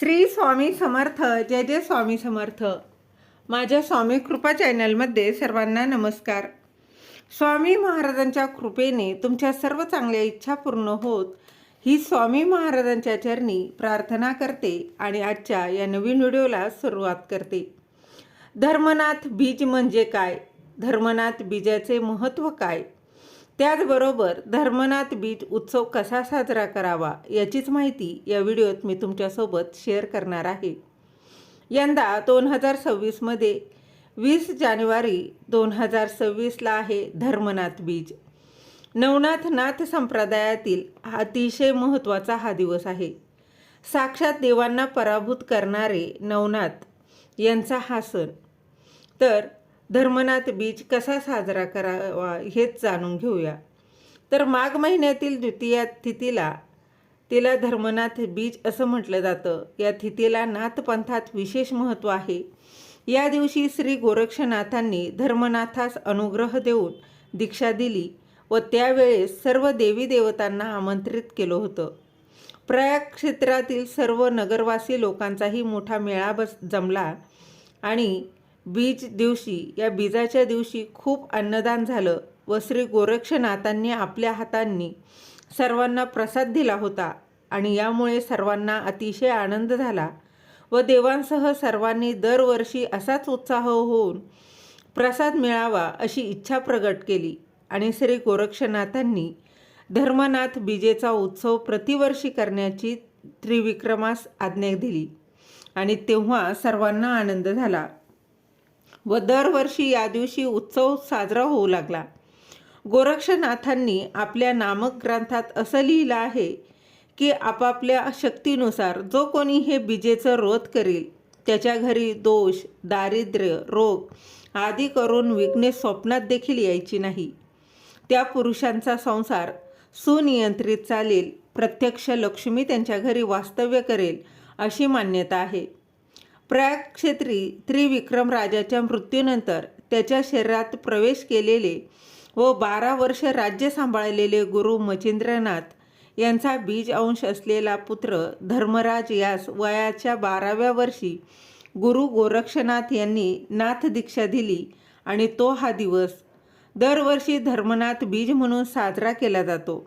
श्री स्वामी समर्थ जय जय स्वामी समर्थ. माझ्या स्वामी कृपा चॅनलमध्ये सर्वांना नमस्कार. स्वामी महाराजांच्या कृपेने तुमच्या सर्व चांगल्या इच्छा पूर्ण होत ही स्वामी महाराजांच्या चरणी प्रार्थना करते आणि आजच्या या नवीन व्हिडिओला सुरुवात करते. धर्मनाथ बीज म्हणजे काय? धर्मनाथ बीजाचे महत्त्व काय? त्याचबरोबर धर्मनाथ बीज उत्सव कसा साजरा करावा याचीच माहिती या व्हिडिओत मी तुमच्यासोबत शेअर करणार आहे. यंदा दोन हजार सव्वीसमध्ये वीस जानेवारी दोन हजार सव्वीसला आहे धर्मनाथ बीज. नवनाथनाथ संप्रदायातील हा अतिशय महत्त्वाचा हा दिवस आहे. साक्षात देवांना पराभूत करणारे नवनाथ यांचा हा सण. तर धर्मनाथ बीज कसा साजरा करावा हेच जाणून घेऊया. तर माघ महिन्यातील द्वितीया तिथीला तिला धर्मनाथ बीज असं म्हटलं जातं. या तिथीला नाथपंथात विशेष महत्त्व आहे. या दिवशी श्री गोरक्षनाथांनी धर्मनाथास अनुग्रह देऊन दीक्षा दिली व त्यावेळेस सर्व देवी देवतांना आमंत्रित केलं होतं. प्रयाग क्षेत्रातील सर्व नगरवासी लोकांचाही मोठा मेळा बस जमला आणि बीज दिवशी या बीजाच्या दिवशी खूप अन्नदान झालं व श्री गोरक्षनाथांनी आपल्या हातांनी सर्वांना प्रसाद दिला होता आणि यामुळे सर्वांना अतिशय आनंद झाला व देवांसह सर्वांनी दरवर्षी असाच उत्साह होऊन प्रसाद मिळावा अशी इच्छा प्रगट केली आणि श्री गोरक्षनाथांनी धर्मनाथ बीजेचा उत्सव प्रतिवर्षी करण्याची त्रिविक्रमास आज्ञा दिली आणि तेव्हा सर्वांना आनंद झाला. व दरवर्षी या दिवशी उत्सव साजरा होऊ लागला. गोरक्षनाथांनी आपल्या नामक ग्रंथात असं लिहिलं आहे की आपापल्या शक्तीनुसार जो कोणी हे बीजेचं रोध करील त्याच्या घरी दोष दारिद्र्य रोग आदी करून विघ्ने स्वप्नात देखील यायची नाही. त्या पुरुषांचा संसार सुनियंत्रित चालेल प्रत्यक्ष लक्ष्मी त्यांच्या घरी वास्तव्य करेल अशी मान्यता आहे. प्रयाग क्षेत्री त्रिविक्रम राजाच्या मृत्यूनंतर त्याच्या शरीरात प्रवेश केलेले व बारा वर्ष राज्य सांभाळलेले गुरु मचिंद्रनाथ यांचा बीज अंश असलेला पुत्र धर्मराज यास वयाच्या बाराव्या वर्षी गुरु गोरक्षनाथ यांनी नाथ दीक्षा दिली आणि तो हा दिवस दरवर्षी धर्मनाथ बीज म्हणून साजरा केला जातो.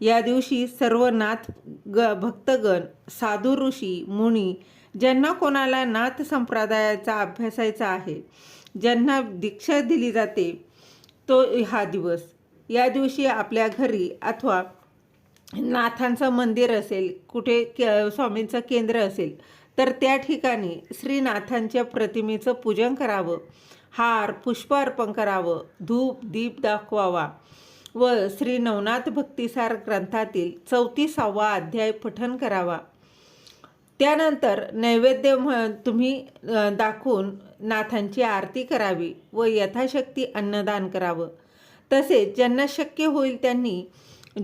या दिवशी सर्व नाथ ग भक्तगण साधू ऋषी मुनी ज्यांना कोणाला नाथ संप्रदायाचा अभ्यासायचा आहे ज्यांना दीक्षा दिली जाते तो हा दिवस. या दिवशी आपल्या घरी अथवा नाथांचं मंदिर असेल कुठे के स्वामींचं केंद्र असेल तर त्या ठिकाणी श्रीनाथांच्या प्रतिमेचं पूजन करावं. हार पुष्प अर्पण करावं धूप दीप दाखवावा. व श्री नवनाथ भक्तिसार ग्रंथातील चौतीसावा अध्याय पठन करावा. त्यानंतर नैवेद्य म्ह तुम्ही दाखवून नाथांची आरती करावी व यथाशक्ती अन्नदान करावं. तसेच ज्यांना शक्य होईल त्यांनी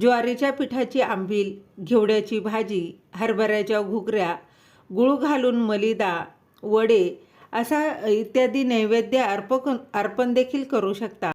ज्वारीच्या पिठाची आंबील घेवड्याची भाजी हरभऱ्याच्या घुगऱ्या गुळ घालून मलिदा वडे असा इत्यादी नैवेद्य अर्पण अर्पण देखील करू शकता.